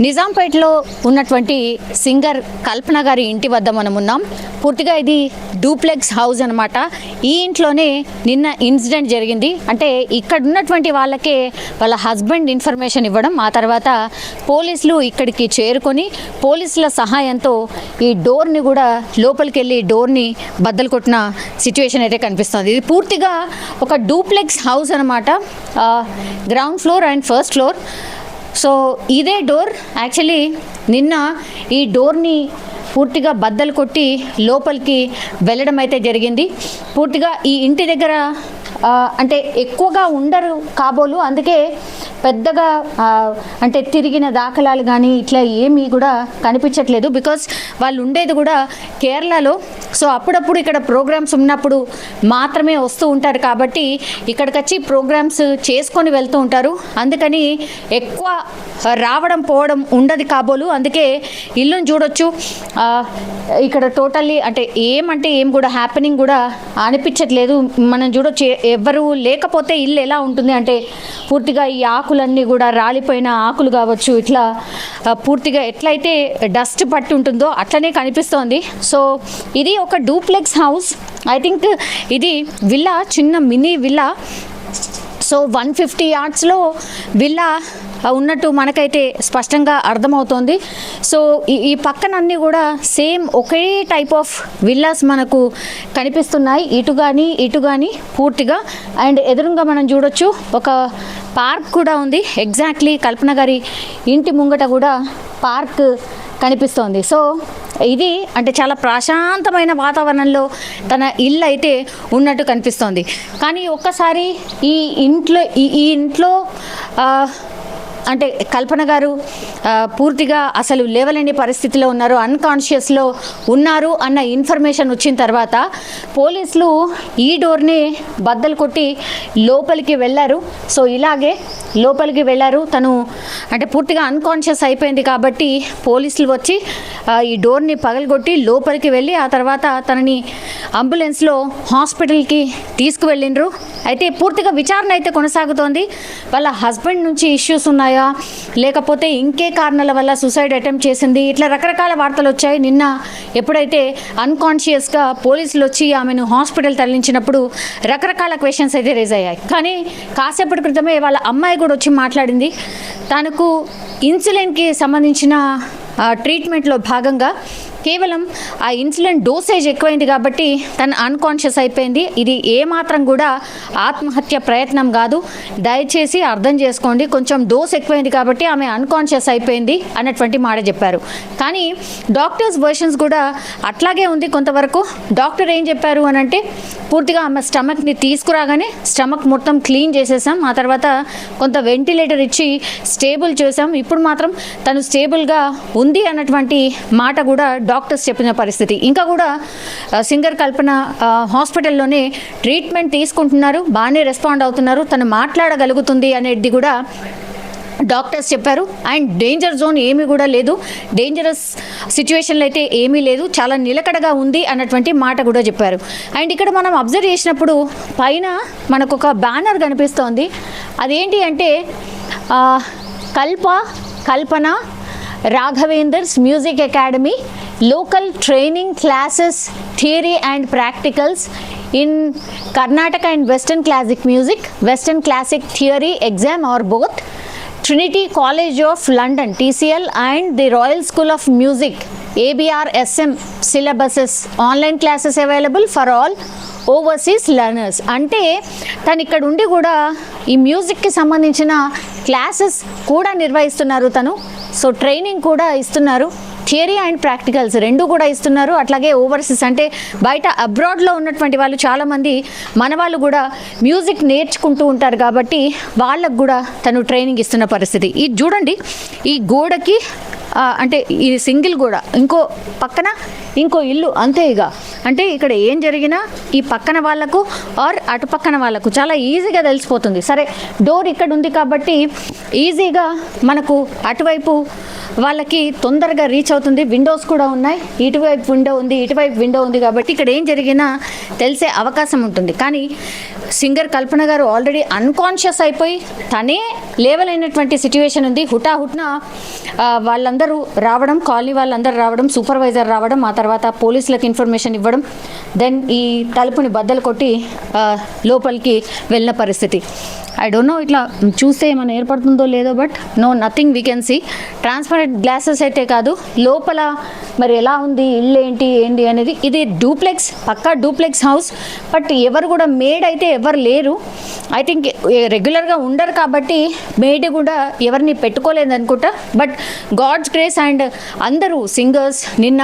నిజాంపేటలో ఉన్నటువంటి సింగర్ కల్పన గారి ఇంటి వద్ద మనం ఉన్నాం. పూర్తిగా ఇది డూప్లెక్స్ హౌస్ అనమాట ఈ ఇంట్లోనే నిన్న ఇన్సిడెంట్ జరిగింది. అంటే ఇక్కడ ఉన్నటువంటి వాళ్ళకే వాళ్ళ హస్బెండ్ ఇన్ఫర్మేషన్ ఇవ్వడం ఆ తర్వాత పోలీసులు ఇక్కడికి చేరుకొని పోలీసుల సహాయంతో ఈ డోర్ని కూడా లోపలికి వెళ్ళి డోర్ని బద్దలు కొట్టిన సిచ్యువేషన్ అయితే కనిపిస్తుంది. ఇది పూర్తిగా ఒక డూప్లెక్స్ హౌస్ అనమాట ground floor and first floor. So ఇదే డోర్. యాక్చువల్లీ నిన్న ఈ డోర్ని పూర్తిగా బద్దలు కొట్టి లోపలికి వెళ్ళడం అయితే జరిగింది. పూర్తిగా ఈ ఇంటి దగ్గర అంటే ఎక్కువగా ఉండరు కాబోలు. అందుకే పెద్దగా అంటే తిరిగిన దాఖలాలు కానీ ఇట్లా ఏమీ కూడా కనిపించట్లేదు. బికాస్ వాళ్ళు ఉండేది కూడా కేరళలో. సో అప్పుడప్పుడు ఇక్కడ ప్రోగ్రామ్స్ ఉన్నప్పుడు మాత్రమే వస్తూ ఉంటారు కాబట్టి ఇక్కడికి వచ్చి ప్రోగ్రామ్స్ చేసుకొని వెళ్తూ ఉంటారు. అందుకని ఎక్కువ రావడం పోవడం ఉండదు కాబోలు. అందుకే ఇల్లుని చూడొచ్చు. ఇక్కడ టోటల్లీ అంటే ఏమంటే ఏం కూడా హ్యాపెనింగ్ కూడా అనిపించట్లేదు. మనం చూడొచ్చు ఎవరు లేకపోతే ఇల్లు ఎలా ఉంటుంది? అంటే పూర్తిగా ఈ ఆకులన్నీ కూడా రాలిపోయిన ఆకులు కావచ్చు ఇట్లా పూర్తిగా ఎట్లయితే డస్ట్ పట్టి ఉంటుందో అట్లనే కనిపిస్తోంది. సో ఇది ఒక డూప్లెక్స్ హౌస్ ఐ థింక్ ఇది విల్లా చిన్న mini villa so one fifty యార్డ్స్లో villa ఉన్నట్టు మనకైతే స్పష్టంగా అర్థమవుతోంది. సో ఈ ఈ పక్కనన్నీ కూడా సేమ్ ఒకే టైప్ ఆఫ్ విల్లాస్ మనకు కనిపిస్తున్నాయి. ఇటు కానీ ఇటు కానీ పూర్తిగా. అండ్ ఎదురుగా మనం చూడొచ్చు ఒక పార్క్ కూడా ఉంది. ఎగ్జాక్ట్లీ కల్పన గారి ఇంటి ముంగట కూడా పార్క్ కనిపిస్తోంది. సో ఇది అంటే చాలా ప్రశాంతమైన వాతావరణంలో తన ఇల్లు అయితే ఉన్నట్టు కనిపిస్తోంది. కానీ ఒక్కసారి ఈ ఇంట్లో ఈ ఈ ఇంట్లో అంటే కల్పన గారు పూర్తిగా అసలు లేవలేని పరిస్థితిలో ఉన్నారు అన్కాన్షియస్లో ఉన్నారు అన్న ఇన్ఫర్మేషన్ వచ్చిన తర్వాత పోలీసులు ఈ డోర్ని బద్దలు కొట్టి లోపలికి వెళ్ళారు. సో ఇలాగే లోపలికి వెళ్ళారు. తను అంటే పూర్తిగా అన్కాన్షియస్ అయిపోయింది కాబట్టి పోలీసులు వచ్చి ఈ డోర్ని పగలగొట్టి లోపలికి వెళ్ళి ఆ తర్వాత తనని అంబులెన్స్లో హాస్పిటల్కి తీసుకువెళ్ళిండ్రు. అయితే పూర్తిగా విచారణ అయితే కొనసాగుతోంది. వాళ్ళ హస్బెండ్ నుంచి ఇష్యూస్ ఉన్నాయా? లేకపోతే ఇంకే కారణాల వల్ల సూసైడ్ అటెంప్ట్ చేసింది? ఇట్లా రకరకాల వార్తలు వచ్చాయి. నిన్న ఎప్పుడైతే అన్కాన్షియస్గా పోలీసులు వచ్చి ఆమెను హాస్పిటల్ తరలించినప్పుడు రకరకాల క్వశ్చన్స్ అయితే రేజ్ అయ్యాయి. కానీ కాసేపటి క్రితమే వాళ్ళ అమ్మాయి కూడా వచ్చి మాట్లాడింది. తనకు ఇన్సులిన్కి సంబంధించిన ట్రీట్మెంట్లో భాగంగా కేవలం ఆ ఇన్సులిన్ డోసేజ్ ఎక్కువైంది కాబట్టి తను అన్కాన్షియస్ అయిపోయింది. ఇది ఏమాత్రం కూడా ఆత్మహత్య ప్రయత్నం కాదు. దయచేసి అర్థం చేసుకోండి. కొంచెం డోస్ ఎక్కువైంది కాబట్టి ఆమె అన్కాన్షియస్ అయిపోయింది అన్నటువంటి మాట చెప్పారు. కానీ డాక్టర్స్ వర్షన్స్ కూడా అట్లాగే ఉంది కొంతవరకు. డాక్టర్ ఏం చెప్పారు అని అంటే పూర్తిగా ఆమె స్టమక్ని తీసుకురాగానే స్టమక్ మొత్తం క్లీన్ చేసేసాం. ఆ తర్వాత కొంత వెంటిలేటర్ ఇచ్చి స్టేబుల్ చేసాం ఇప్పుడు మాత్రం తను స్టేబుల్గా ఉంది అన్నటువంటి మాట కూడా డాక్టర్స్ చెప్పిన పరిస్థితి. ఇంకా కూడా సింగర్ కల్పన హాస్పిటల్లోనే ట్రీట్మెంట్ తీసుకుంటున్నారు బాగానే రెస్పాండ్ అవుతున్నారు తను మాట్లాడగలుగుతుంది అనేది కూడా డాక్టర్స్ చెప్పారు. అండ్ డేంజర్ జోన్ ఏమీ కూడా లేదు. డేంజరస్ సిచ్యువేషన్లో అయితే ఏమీ లేదు. చాలా నిలకడగా ఉంది అన్నటువంటి మాట కూడా చెప్పారు. అండ్ ఇక్కడ మనం అబ్జర్వ్ చేసినప్పుడు పైన మనకు ఒక బ్యానర్ కనిపిస్తోంది. అదేంటి అంటే Kalpa Kalpana Raghavender's music academy local training classes theory and practicals in Karnataka and western classic music western classic theory exam are both Trinity College of London TCL and the Royal School of Music ABRSM syllabuses online classes available for all overseas learners. అంటే తను ఇక్కడ ఉండి కూడా ఈ మ్యూజిక్కి సంబంధించిన classes కూడా నిర్వహిస్తున్నారు తను. సో ట్రైనింగ్ కూడా ఇస్తున్నారు. థియరీ అండ్ ప్రాక్టికల్స్ రెండు కూడా ఇస్తున్నారు. అట్లాగే ఓవర్సీస్ అంటే బయట అబ్రాడ్లో ఉన్నటువంటి వాళ్ళు చాలామంది మన వాళ్ళు కూడా మ్యూజిక్ నేర్చుకుంటూ ఉంటారు కాబట్టి వాళ్ళకు కూడా తను ట్రైనింగ్ ఇస్తున్న పరిస్థితి. ఇది చూడండి ఈ గోడకి అంటే ఇది సింగిల్ గోడ ఇంకో పక్కన ఇంకో ఇల్లు అంతే ఇక. అంటే ఇక్కడ ఏం జరిగినా ఈ పక్కన వాళ్ళకు ఆర్ అటు పక్కన వాళ్ళకు చాలా ఈజీగా తెలిసిపోతుంది. సరే డోర్ ఇక్కడ ఉంది కాబట్టి ఈజీగా మనకు అటువైపు వాళ్ళకి తొందరగా రీచ్ అవుతుంది. విండోస్ కూడా ఉన్నాయి. ఇటువైపు విండో ఉంది ఇటువైపు విండో ఉంది కాబట్టి ఇక్కడ ఏం జరిగినా తెలిసే అవకాశం ఉంటుంది. కానీ సింగర్ కల్పన గారు ఆల్రెడీ అన్కాన్షియస్ అయిపోయి తనే లేవలైనటువంటి సిచ్యువేషన్ ఉంది. హుటాహుట్న వాళ్ళందరూ రావడం కాలనీ వాళ్ళందరూ రావడం సూపర్వైజర్ రావడం మా తర్వాత పోలీసులకు ఇన్ఫర్మేషన్ ఇవ్వడం దెన్ ఈ తలుపుని బద్దలు కొట్టి లోపలికి వెళ్ళిన పరిస్థితి. ఐ డోంట్ నో ఇట్లా చూస్తే ఏమైనా ఏర్పడుతుందో లేదో but no nothing we can see transparent glasses అయితే కాదు లోపల మరి ఎలా ఉంది ఇల్లు ఏంటి ఏంటి అనేది ఇది డూప్లెక్స్ పక్కా డూప్లెక్స్ హౌస్ బట్ ఎవరు కూడా మేడ్ అయితే ఎవరు లేరు. ఐ థింక్ రెగ్యులర్గా ఉండరు కాబట్టి మేడ్ కూడా ఎవరిని పెట్టుకోలేదు అనుకుంటా. బట్ గాడ్స్ గ్రేస్ అండ్ అందరూ సింగర్స్ నిన్న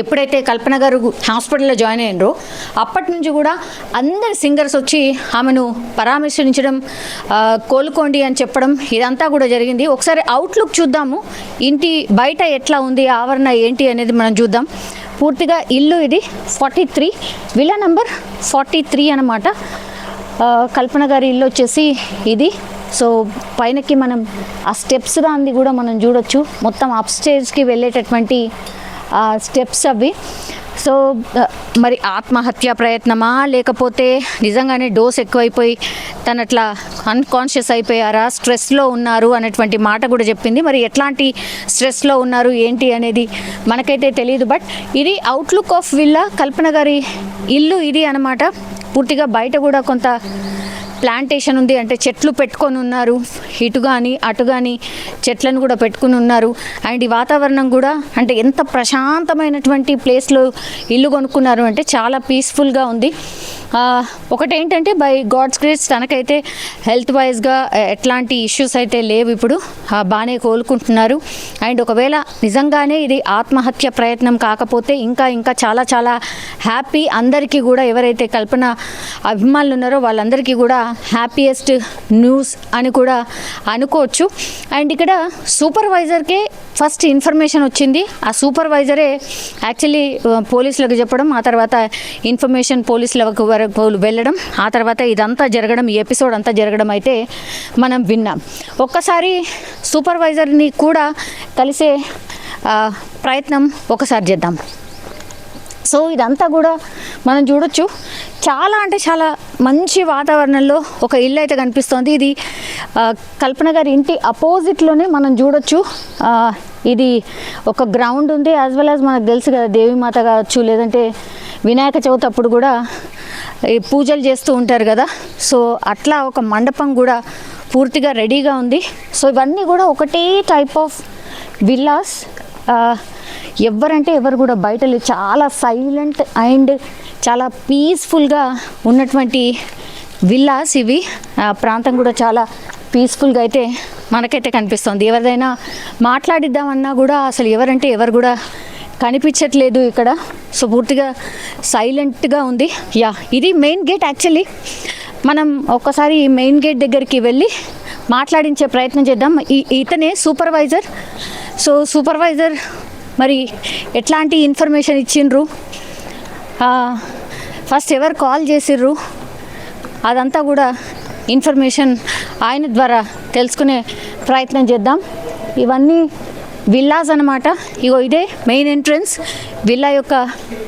ఎప్పుడైతే కల్పన గారు హాస్పిటల్లో జాయిన్ అయినరో అప్పటి నుంచి కూడా అందరు సింగర్స్ వచ్చి ఆమెను పరామర్శించడం కోలుకోండి అని చెప్పడం ఇదంతా కూడా జరిగింది. ఒకసారి అవుట్లుక్ చూద్దాము. ఇంటి బయట ఎట్లా ఉంది ఆవరణ ఏంటి అనేది మనం చూద్దాం. పూర్తిగా ఇల్లు ఇది forty three villa number forty three అనమాట కల్పన గారి ఇల్లు వచ్చేసి ఇది. సో పైనకి మనం ఆ స్టెప్స్ దాన్ని కూడా మనం చూడొచ్చు. మొత్తం అప్ స్టేజ్కి వెళ్ళేటటువంటి స్టెప్స్ అవి. సో మరి ఆత్మహత్య ప్రయత్నమా? లేకపోతే నిజంగానే డోస్ ఎక్కువైపోయి తను అట్లా అన్కాన్షియస్ అయిపోయారా స్ట్రెస్లో ఉన్నారు అనేటువంటి మాట కూడా చెప్పింది. మరి ఎట్లాంటి స్ట్రెస్లో ఉన్నారు? ఏంటి అనేది మనకైతే తెలియదు బట్ ఇది అవుట్లుక్ ఆఫ్ విల్లా కల్పన గారి ఇల్లు ఇది అనమాట పూర్తిగా బయట కూడా కొంత ప్లాంటేషన్ ఉంది అంటే చెట్లు పెట్టుకొని ఉన్నారు. ఇటు కానీ అటు కానీ చెట్లను కూడా పెట్టుకుని ఉన్నారు. అండ్ ఈ వాతావరణం కూడా అంటే ఎంత ప్రశాంతమైనటువంటి ప్లేస్లో ఇల్లు కొనుక్కున్నారు అంటే చాలా పీస్ఫుల్గా ఉంది. ఒకటేంటంటే బై గాడ్స్ గ్రేస్ తనకైతే హెల్త్ వైజ్గా ఎట్లాంటి ఇష్యూస్ అయితే లేవు ఇప్పుడు. బాగానే కోలుకుంటున్నారు. అండ్ ఒకవేళ నిజంగానే ఇది ఆత్మహత్య ప్రయత్నం కాకపోతే ఇంకా ఇంకా చాలా చాలా హ్యాపీ అందరికీ కూడా ఎవరైతే కల్పన అభిమానులు ఉన్నారో వాళ్ళందరికీ కూడా హ్యాపీయెస్ట్ న్యూస్ అని కూడా అనుకోవచ్చు. అండ్ ఇక్కడ సూపర్వైజర్కే ఫస్ట్ ఇన్ఫర్మేషన్ వచ్చింది. ఆ సూపర్వైజరే యాక్చువల్లీ పోలీసులకు చెప్పడం ఆ తర్వాత ఇన్ఫర్మేషన్ పోలీసులకు వరకు వెళ్ళడం ఆ తర్వాత ఇదంతా జరగడం ఈ ఎపిసోడ్ అంతా జరగడం అయితే మనం విన్నాం. ఒక్కసారి సూపర్వైజర్ని కూడా కలిసే ప్రయత్నం ఒకసారి చేద్దాం. సో ఇదంతా కూడా మనం చూడొచ్చు. చాలా అంటే చాలా మంచి వాతావరణంలో ఒక ఇల్లు అయితే కనిపిస్తోంది. ఇది కల్పన గారి ఇంటి అపోజిట్లోనే మనం చూడొచ్చు. ఇది ఒక గ్రౌండ్ ఉంది. యాజ్ వెల్ యాజ్ మనకు తెలుసు కదా దేవిమాత కావచ్చు లేదంటే వినాయక చవితి అప్పుడు కూడా ఈ పూజలు చేస్తూ ఉంటారు కదా. సో అట్లా ఒక మండపం కూడా పూర్తిగా రెడీగా ఉంది. సో ఇవన్నీ కూడా ఒకటే టైప్ ఆఫ్ విల్లాస్ ఎవరంటే ఎవరు కూడా బయట చాలా సైలెంట్ అండ్ చాలా పీస్ఫుల్గా ఉన్నటువంటి విల్లాస్ ఇవి. ఆ ప్రాంతం కూడా చాలా పీస్ఫుల్గా అయితే మనకైతే కనిపిస్తుంది. ఎవరిదైనా మాట్లాడిద్దామన్నా కూడా అసలు ఎవరంటే ఎవరు కూడా కనిపించట్లేదు ఇక్కడ. సో పూర్తిగా సైలెంట్గా ఉంది. యా ఇది మెయిన్ గేట్ యాక్చువల్లీ. మనం ఒక్కసారి ఈ మెయిన్ గేట్ దగ్గరికి వెళ్ళి మాట్లాడించే ప్రయత్నం చేద్దాం. ఈ ఇతనే సూపర్వైజర్. సో సూపర్వైజర్ మరి ఎట్లాంటి ఇన్ఫర్మేషన్ ఇచ్చిండ్రు? ఫస్ట్ ఎవరు కాల్ చేసిర్రు? అదంతా కూడా ఇన్ఫర్మేషన్ ఆయన ద్వారా తెలుసుకునే ప్రయత్నం చేద్దాం. ఇవన్నీ విల్లాస్ అనమాట ఇగో ఇదే మెయిన్ ఎంట్రన్స్ విల్లా యొక్క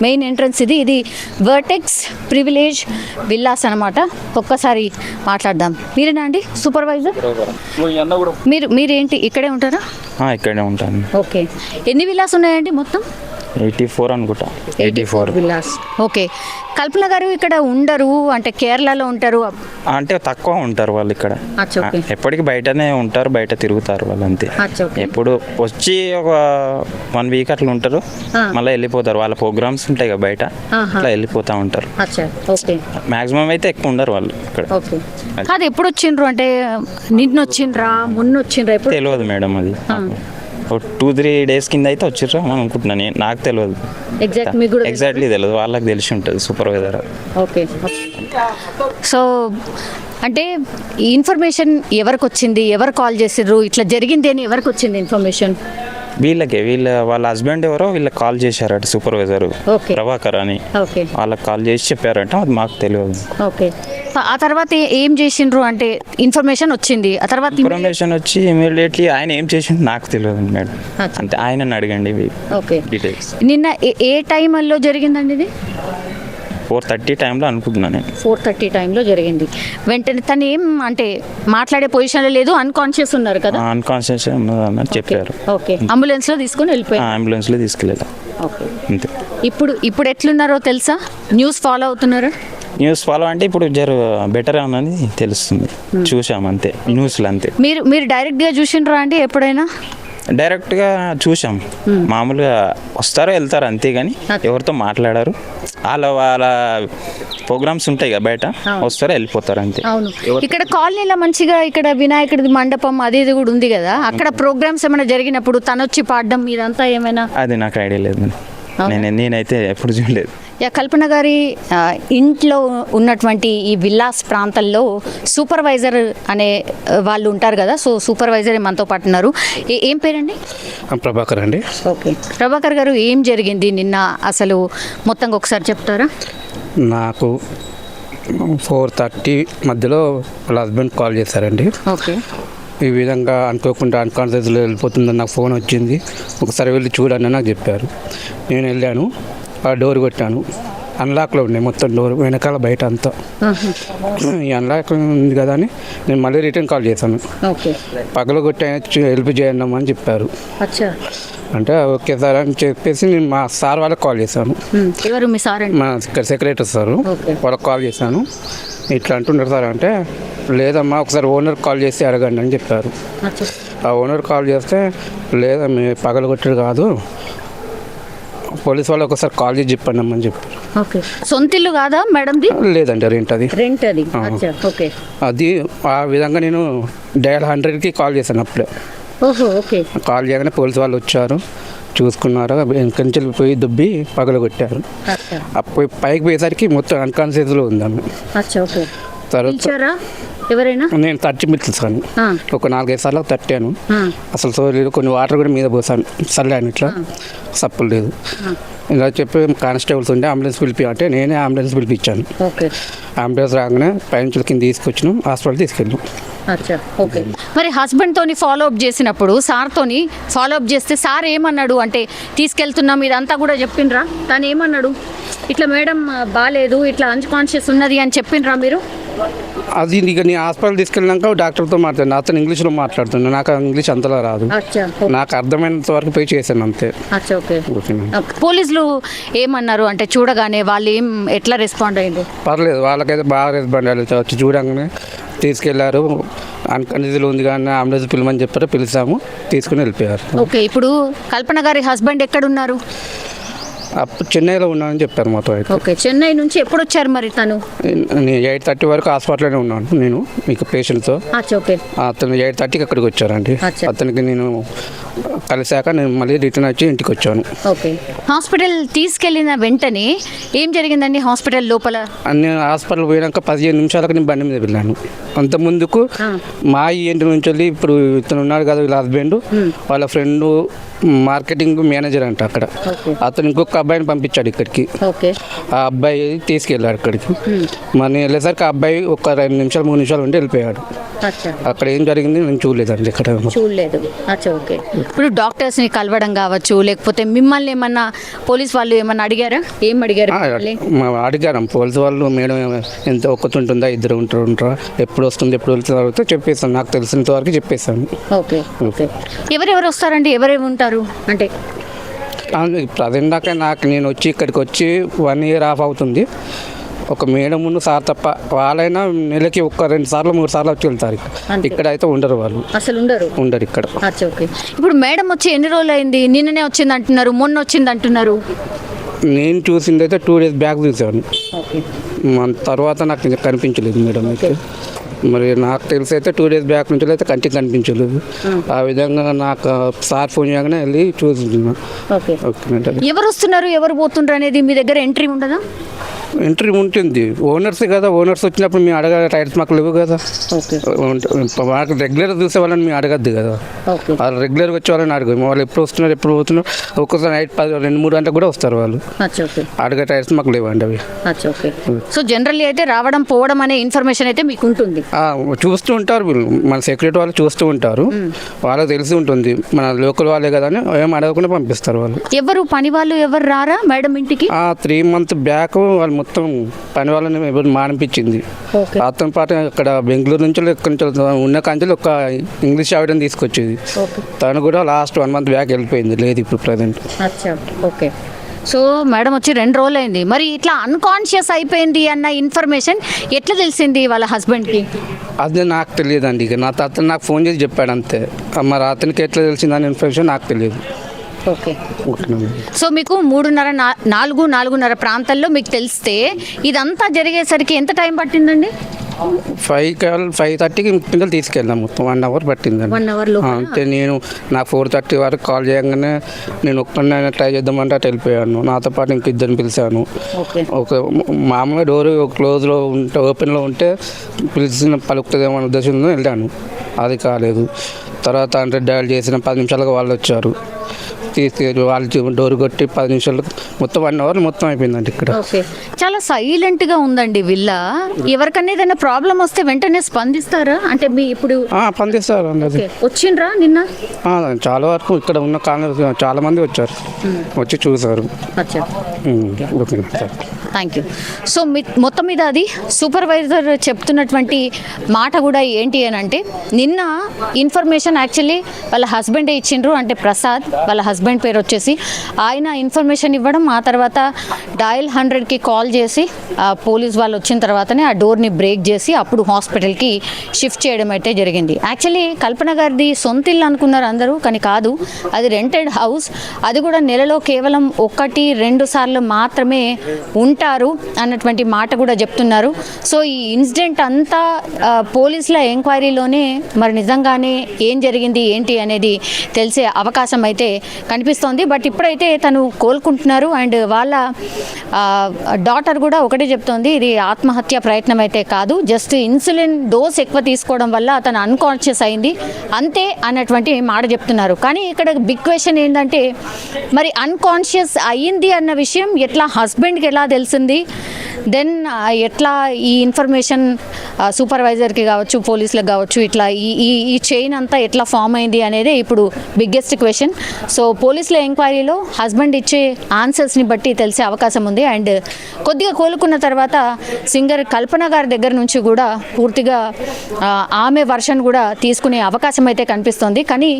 మెయిన్ ఎంట్రన్స్ ఇది. ఇది వర్టెక్స్ ప్రివిలేజ్ విల్లాస్ అనమాట ఒక్కసారి మాట్లాడదాం. మీరేనా అండి? సూపర్వైజర్. మీరు మీరేంటి? ఇక్కడే ఉంటారా? ఇక్కడే ఉంటాను. ఓకే. ఎన్ని విల్లాస్ ఉన్నాయండి మొత్తం? ఎయిటీ ఫోర్ అనుకుంటా. Eighty four. Villas. Okay. Kalpana గారు ఇక్కడ ఉండరు అంటే కేరళలో ఉంటారు. అంటే తక్కువ ఉంటారు వాళ్ళు ఇక్కడ. అచ్చా, ఓకే. ఆ, ఎప్పటికీ బయటనే ఉంటారు బయట తిరుగుతారు వాళ్ళు అంతే అచ్చా, ఓకే. ఎప్పుడు వచ్చి ఒక వన్ వీక్ అట్లా ఉంటారు. మళ్ళీ వెళ్ళిపోతారు. వాళ్ళ ప్రోగ్రామ్స్ ఉంటాయి కదా బయట. అట్లా వెళ్ళిపోతూ ఉంటారు. అచ్చా ఓకే. మాక్సిమం అయితే ఎక్కువ ఉండరు వాళ్ళు ఇక్కడ. ఓకే. కాదు ఎప్పుడు వచ్చిండ్రు? అంటే నిన్న వచ్చిండ్రా మొన్న వచ్చిండ్రా ఎప్పుడు? తెలియదు మేడం అది. టూ త్రీ డేస్ కింద అయితే వచ్చిర్రు అని అనుకుంటున్నాను నేను. నాకు తెలియదు ఎగ్జాక్ట్ మీకు కూడా ఎగ్జాక్ట్లీ తెలియదు వాళ్ళకి తెలిసి ఉంటుంది సూపర్వైజర్ ఓకే సో అంటే ఈ ఇన్ఫర్మేషన్ ఎవరికి వచ్చింది? ఎవరు కాల్ చేసిర్రు? ఇట్లా జరిగింది అని ఎవరికి వచ్చింది ఇన్ఫర్మేషన్ వీళ్ళకే వీళ్ళ వాళ్ళ హస్బెండ్ ఎవరో వీళ్ళకి కాల్ చేశారట సూపర్వైజర్. ప్రభాకర్ అని. వాళ్ళకి కాల్ చేసి చెప్పారట అది మాకు తెలియదు. ఓకే. ఆ తర్వాత ఏ- చేసిండ్రు? అంటే ఇన్ఫర్మేషన్ వచ్చింది. ఆ తర్వాత ఇన్ఫర్మేషన్ వచ్చి ఇమీడియట్లీ ఆయన ఏం చేసిండు నాకు తెలియదు మేడం. అంటే ఆయనని అడగండి ఓకే. డీటెయిల్స్ నిన్న ఏ- టైంలో జరిగిందండి ఇది? ఫోర్ థర్టీ టైంలో అనుకుంటున్నాను నేను. ఫోర్ థర్టీ టైంలో జరిగింది. వెంటనే తను ఏం అంటే మాట్లాడే పొజిషన్లో లేదు అన్కాన్షియస్ ఉన్నారు కదా? అన్కాన్షియస్ ఉన్నదని చెప్పారు. ఓకే. అంబులెన్స్లో తీసుకొని వెళ్ళిపోయారు. అంబులెన్స్లో తీసుకెళ్ళారు. ఓకే. అంతే. ఇప్పుడు ఇప్పుడు ఎట్లున్నారో తెలుసా? న్యూస్ ఫాలో అవుతున్నారా? న్యూస్ ఫాలో అంటే ఇప్పుడు జర బెటర్ అని తెలుస్తుంది. చూసాం అంతే న్యూస్లో అంతే. మీరు మీరు డైరెక్ట్గా చూసిండ్రా అండి ఎప్పుడైనా? డైరెక్ట్గా చూసాం మామూలుగా వస్తారో వెళ్తారు అంతే కానీ ఎవరితో మాట్లాడారు? వాళ్ళ వాళ్ళ ప్రోగ్రామ్స్ ఉంటాయి కదా బయట వస్తారో వెళ్ళిపోతారు అంతే. అవును. ఇక్కడ కాలనీలో మంచిగా ఇక్కడ వినాయకుడి మండపం అది ఇది కూడా ఉంది కదా? అక్కడ ప్రోగ్రామ్స్ ఏమైనా జరిగినప్పుడు తను వచ్చి పాడడం ఇదంతా ఏమైనా? అది నాకు ఐడియా లేదు. నేను నేనైతే ఎప్పుడు చూడలేదు. యా కల్పన గారి ఇంట్లో ఉన్నటువంటి ఈ విల్లాస్ ప్రాంతంలో సూపర్వైజర్ అనే వాళ్ళు ఉంటారు కదా సో సూపర్వైజర్ మనతో పాటు ఉన్నారు. ఏ- ఏం పేరండి? ప్రభాకర్ అండి. ఓకే. ప్రభాకర్ గారు ఏం జరిగింది నిన్న? అసలు మొత్తంగా ఒకసారి చెప్తారా? నాకు ఫోర్ థర్టీ మధ్యలో వాళ్ళ హస్బెండ్ కాల్ చేశారండి. ఓకే. ఈ విధంగా అనుకోకుండా అన్కాన్షియస్లో వెళ్ళిపోతుందని నాకు ఫోన్ వచ్చింది. ఒకసారి వెళ్ళి చూడండి నాకు చెప్పారు. నేను వెళ్ళాను. ఆ డోర్ కొట్టాను. అన్లాక్లో ఉన్నాయి మొత్తం డోర్ వెనకాల బయట అంతా. ఈ అన్లాక్ ఉంది కదా అని నేను మళ్ళీ రిటర్న్ కాల్ చేశాను. ఓకే. పగల కొట్టి ఆయన హెల్ప్ చేయండి అని చెప్పారు. అంటే ఓకే సార్ అని చెప్పేసి నేను మా సార్ వాళ్ళకి కాల్ చేశాను. ఎవరు మీ సార్ మా ఇక్కడ సెక్రటరీ సార్. వాళ్ళకి కాల్ చేశాను. ఇట్లా అంటున్నారు సార్ అంటే లేదమ్మా ఒకసారి ఓనర్ కాల్ చేసి అడగండి అని చెప్పారు. ఆ ఓనర్ కాల్ చేస్తే లేదమ్మా పగల కొట్టడు కాదు. పోలీస్ వాళ్ళు ఒకసారి కాల్ చేసి చెప్పండి అమ్మని చెప్పారు. ఓకే. సొంత ఇల్లు కాదా మేడంది? లేదండి రెంట్ అది. రెంట్ అది. ఓకే. అది ఆ విధంగా నేను డయల్ హండ్రెడ్కి కాల్ చేశాను అప్పుడే. కాల్ చేయగానే పోలీస్ వాళ్ళు వచ్చారు. చూసుకున్నారు. నుంచి పోయి దుబ్బి పగల కొట్టారు అచ్చా. అప్పుడు పైకి పోయేసరికి మొత్తం అన్కాన్షియస్లో అచ్చా ఓకే. తర్వాత ఎవరైనా? నేను తట్టి మిట్లుసాను ఆ, ఒక నాలుగైదు సార్లు తట్టాను. అసలు సో లేదు కొన్ని వాటర్ కూడా మీద పోసాను. చల్లాను ఇట్లా. సప్పులు లేదు. ఇలా చెప్పి కానిస్టేబుల్స్ ఉంటే అంబులెన్స్ పిలిపి అంటే నేనే అంబులెన్స్ పిలిపించాను. ఓకే. అంబులెన్స్ రాగానే పైనుంచి కింద తీసుకొచ్చినాం. హాస్పిటల్ తీసుకెళ్ళాం ఓకే. మరి హస్బెండ్ తోని ఫాలో అప్ చేసినప్పుడు సార్ తోని ఫాలో అప్ చేస్తే సార్ ఏమన్నాడు? అంటే తీసుకెళ్తున్నాం ఇదంతా కూడా చెప్పిండ్రా? తను ఏమన్నాడు ఇట్లా మేడం బాగాలేదు ఇట్లా అన్కాన్షియస్ ఉన్నది అని చెప్పిండ్రా మీరు? అది ఇక నేను హాస్పిటల్ తీసుకెళ్ళినాక డాక్టర్తో మాట్లాడినా. అతను ఇంగ్లీష్లో మాట్లాడుతున్నాను నాకు ఇంగ్లీష్ అంతలా రాదు. నాకు అర్థమైనంత వరకు పోయి చేశాను అంతే. పోలీసులు ఏమన్నారు? అంటే చూడగానే వాళ్ళు ఏం ఎట్లా రెస్పాండ్ అయ్యారు పర్లేదు వాళ్ళకైతే బాగా రెస్పాండ్ అయ్యారు. వచ్చి చూడంగానే తీసుకెళ్ళారు. అన్కన్ఫ్యూజ్లో ఉంది కానీ అంబులెన్స్ పిలమని చెప్పారు. పిలిచాము. తీసుకుని వెళ్ళిపోయారు. ఓకే ఇప్పుడు కల్పన గారి హస్బెండ్ ఎక్కడున్నారు? అప్పుడు చెన్నైలో ఉన్నానని చెప్పారు మొత్తం అయితే. ఓకే చెన్నై నుంచి ఎప్పుడు వచ్చారు మరి తను? నేను ఎయిట్ థర్టీ వరకు హాస్పిటల్లోనే ఉన్నాను నేను మీకు పేషెంట్తో అచ్చా ఓకే. అతను ఎయిట్ థర్టీకి అక్కడికి వచ్చారండి. అచ్చా. అతనికి నేను కలిశాక నేను మళ్ళీ రిటర్న్ వచ్చి ఇంటికి వచ్చాను. ఓకే. హాస్పిటల్ తీసుకెళ్ళిన వెంటనే ఏం జరిగిందండి హాస్పిటల్ లోపల? నేను హాస్పిటల్ పోయినాక పదిహేను నిమిషాలకు నేను బండి మీద వెళ్ళాను. అంత ముందుకు ఆ. మా ఇంటి నుంచి వెళ్ళి ఇప్పుడు ఇతను ఉన్నాడు కదా వీళ్ళ హస్బెండ్ వాళ్ళ ఫ్రెండ్ మార్కెటింగ్ మేనేజర్ అంట అక్కడ. అతను ఇంకొక అబ్బాయిని పంపించాడు ఇక్కడికి. ఆ అబ్బాయి తీసుకెళ్ళాడు అక్కడికి. మరి నేను వెళ్ళేసరికి ఆ అబ్బాయి ఒక రెండు నిమిషాలు మూడు నిమిషాలు ఉండి వెళ్ళిపోయాడు. అక్కడ ఏం జరిగింది నేను చూడలేదండి ఇక్కడ చూడలేదు. ఓకే. ఇప్పుడు డాక్టర్స్ని కలవడం కావచ్చు లేకపోతే మిమ్మల్ని ఏమన్నా పోలీస్ వాళ్ళు ఏమన్నా అడిగారా? ఏం అడిగారు అడిగాను పోలీసు వాళ్ళు మేడం ఎంత ఒక్కతుంటుందా ఇద్దరు ఉంటారు ఉంటారా? ఎప్పుడు వస్తుంది ఎప్పుడు వెళ్తుంది? అడిగితే చెప్పేస్తాను. నాకు తెలిసినంత వరకు చెప్పేస్తాను. Okay okay. ఎవరెవరు వస్తారండి? ఎవరెవరు ఉంటారు? అంటే ప్రజెంట్ దాకా నాకు నేను వచ్చి ఇక్కడికి వచ్చి వన్ ఇయర్ ఆఫ్ అవుతుంది. ఒక మేడం ముందు సార్ తప్ప వాళ్ళైనా నెలకి ఒక్క రెండు సార్లు మూడు సార్లు వచ్చి వెళ్తారు. ఇక్కడ. అయితే ఉండరు వాళ్ళు. అసలు ఉండరు? ఉండరు ఇక్కడ. ఇప్పుడు మేడం వచ్చి ఎన్ని రోజులు అయింది? నిన్ననే వచ్చింది అంటున్నారు మొన్న వచ్చింది అంటున్నారు. నేను చూసింది అయితే టూ డేస్ బ్యాక్ చూసాను మన తర్వాత నాకు కనిపించలేదు మేడం అయితే. మరి నాకు తెలిసి అయితే టూ డేస్ బ్యాక్ నుంచి అయితే కంటికి కనిపించలేదు. ఆ. విధంగా నాకు సార్ ఫోన్ చేయగానే వెళ్ళి ఓకే. ఎవరు వస్తున్నారు ఎవరు పోతుండ్రు అనేది మీ దగ్గర ఎంట్రీ ఉండదా? ఎంట్రీ ఉంటుంది. ఓనర్స్ కదా ఓనర్స్ వచ్చినప్పుడు మేము అడగ రైట్స్ మాకు లేవు కదా. మాకు రెగ్యులర్ చూసే వాళ్ళని మేము అడగద్దు కదా. వాళ్ళు రెగ్యులర్గా వచ్చే వాళ్ళని అడగదు వాళ్ళు ఎప్పుడు వస్తున్నారు ఎప్పుడు పోతున్నారు. ఒక్కొక్కసారి నైట్ పది రెండు మూడు గంటలకు కూడా వస్తారు వాళ్ళు. అడగ టైర్స్ మాకు లేవండి అవి. సో జనరల్లీ అయితే రావడం పోవడం అనే ఇన్ఫర్మేషన్ అయితే మీకు ఉంటుంది. చూస్తూ ఉంటారు వీళ్ళు. మన సెక్యూరిటీ వాళ్ళు చూస్తూ ఉంటారు. వాళ్ళకి తెలిసి ఉంటుంది. మన లోకల్ వాళ్ళే కదా అని ఏం అడగకుండా పంపిస్తారు వాళ్ళు. ఎవరు పని వాళ్ళు ఎవరు రారా మేడం ఇంటికి? ఆ త్రీ మంత్ బ్యాక్ వాళ్ళు మొత్తం పని వాళ్ళని ఎవరు మానిపించింది. అతని పాట అక్కడ బెంగళూరు నుంచి ఎక్కడి నుంచి ఉన్న కంచెలు ఒక ఇంగ్లీష్ ఆవిడని తీసుకొచ్చేది. తను కూడా లాస్ట్ వన్ మంత్ బ్యాక్ వెళ్ళిపోయింది. లేదు ఇప్పుడు ప్రజెంట్ ఓకే. సో మేడం వచ్చి రెండు రోజులు అయింది మరి ఇట్లా అన్కాన్షియస్ అయిపోయింది అన్న ఇన్ఫర్మేషన్ ఎట్లా తెలిసింది వాళ్ళ హస్బెండ్కి అది నాకు తెలియదండి ఇక. నా అతను నాకు ఫోన్ చేసి చెప్పాడు అంతే. మరి అతనికి ఎట్లా తెలిసిందని ఇన్ఫర్మేషన్ నాకు తెలియదు. ఓకే. సో మీకు మూడున్నర నాలుగు నాలుగున్నర ప్రాంతాల్లో మీకు తెలిస్తే ఇదంతా జరిగేసరికి ఎంత టైం పట్టిందండి? ఫైవ్ కాల్ ఫైవ్ థర్టీకి పిల్లలు తీసుకెళ్ళాం. మొత్తం వన్ అవర్ పట్టిందండి వన్ అవర్ అంటే నేను నాకు ఫోర్ థర్టీ వరకు కాల్ చేయగానే నేను ఒక్కడినైనా ట్రై చేద్దామంటే అటు వెళ్ళిపోయాను. నాతో పాటు ఇంక ఇద్దరిని పిలిచాను. ఒక మామూలుగా డోర్ క్లోజ్లో ఉంటే ఓపెన్లో ఉంటే పిలిచిన పలుకుతుందేమో అనే ఉద్దేశంతో వెళ్ళాను. అది కాలేదు. తర్వాత హండ్రెడ్ డయల్ చేసిన పది నిమిషాలకు వాళ్ళు వచ్చారు. తీసుకెళ్ళి వాళ్ళు డోర్ కొట్టి పది నిమిషాలు మొత్తం వన్ అవర్ మొత్తం అయిపోయిందండి ఇక్కడ. చాలా సైలెంట్గా ఉందండి విల్లా. ఎవరికన్నా ఏదైనా ప్రాబ్లం వస్తే వెంటనే స్పందిస్తారా? అంటే మీ ఇప్పుడు ఓకే. వచ్చిండ్రా నిన్న? చాలా వరకు ఇక్కడ ఉన్న కాలనీ చాలా మంది వచ్చారు. వచ్చి చూసారు థ్యాంక్ యూ. సో మొత్తం మీద అది సూపర్వైజర్ చెప్తున్నటువంటి మాట కూడా ఏంటి అని అంటే నిన్న ఇన్ఫర్మేషన్ యాక్చువల్లీ వాళ్ళ హస్బెండే ఇచ్చిండ్రు అంటే ప్రసాద్ వాళ్ళ హస్బెండ్ పేరు వచ్చేసి. ఆయన ఇన్ఫర్మేషన్ ఇవ్వడం ఆ తర్వాత డయల్ హండ్రెడ్కి కాల్ చేసి పోలీస్ వాళ్ళు వచ్చిన తర్వాతనే ఆ డోర్ని బ్రేక్ చేసి అప్పుడు హాస్పిటల్కి షిఫ్ట్ చేయడం అయితే జరిగింది. యాక్చువల్లీ కల్పన గారిది సొంత ఇల్లు అనుకున్నారు అందరూ కానీ కాదు. అది రెంటెడ్ హౌస్. అది కూడా నెలలో కేవలం ఒకటి రెండు సార్లు మాత్రమే ఉంటారు అన్నటువంటి మాట కూడా చెప్తున్నారు. సో ఈ ఇన్సిడెంట్ అంతా పోలీసుల ఎంక్వైరీలోనే మరి నిజంగానే ఏం జరిగింది ఏంటి అనేది తెలిసే అవకాశం అయితే కనిపిస్తోంది. బట్ ఇప్పుడైతే తను కోలుకుంటున్నారు. అండ్ వాళ్ళ డాటర్ కూడా ఒకటే చెప్తోంది. ఇది ఆత్మహత్య ప్రయత్నం అయితే కాదు. జస్ట్ ఇన్సులిన్ డోస్ ఎక్కువ తీసుకోవడం వల్ల అతను అన్కాన్షియస్ అయింది. అంతే అన్నటువంటి మాట చెప్తున్నారు. కానీ ఇక్కడ బిగ్ క్వశ్చన్ ఏంటంటే మరి అన్కాన్షియస్ అయ్యింది అన్న విషయం ఎట్లా హస్బెండ్కి ఎలా తెలిసింది? దెన్ ఎట్లా ఈ ఇన్ఫర్మేషన్ సూపర్వైజర్కి కావచ్చు పోలీసులకు కావచ్చు ఇట్లా ఈ ఈ ఈ చైన్ అంతా ఎట్లా ఫామ్ అయింది అనేది ఇప్పుడు బిగ్గెస్ట్ క్వశ్చన్. సో పోలీసుల ఎంక్వైరీలో హస్బెండ్ ఇచ్చే ఆన్సర్స్ని బట్టి తెలిసే అవకాశం ఉంది. అండ్ కొద్దిగా కోలుకున్న తర్వాత సింగర్ కల్పన గారి దగ్గర నుంచి కూడా పూర్తిగా ఆమె వర్షన్ కూడా తీసుకునే అవకాశం అయితే కనిపిస్తోంది. కానీ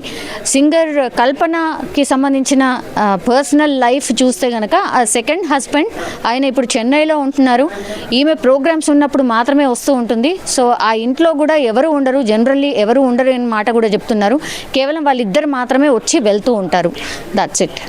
సింగర్ కల్పనకి సంబంధించిన పర్సనల్ లైఫ్ చూస్తే కనుక ఆ సెకండ్ హస్బెండ్ ఆయన ఇప్పుడు చెన్నైలో ఉంటున్నారు. ఈమె ప్రోగ్రామ్స్ ఉన్నప్పుడు మాత్రమే వస్తూ ఉంటుంది. సో ఆ ఇంట్లో కూడా ఎవరు ఉండరు. జనరల్లీ ఎవరు ఉండరు అనే మాట కూడా చెప్తున్నారు. కేవలం వాళ్ళిద్దరు మాత్రమే వచ్చి వెళ్తూ ఉంటారు. That's it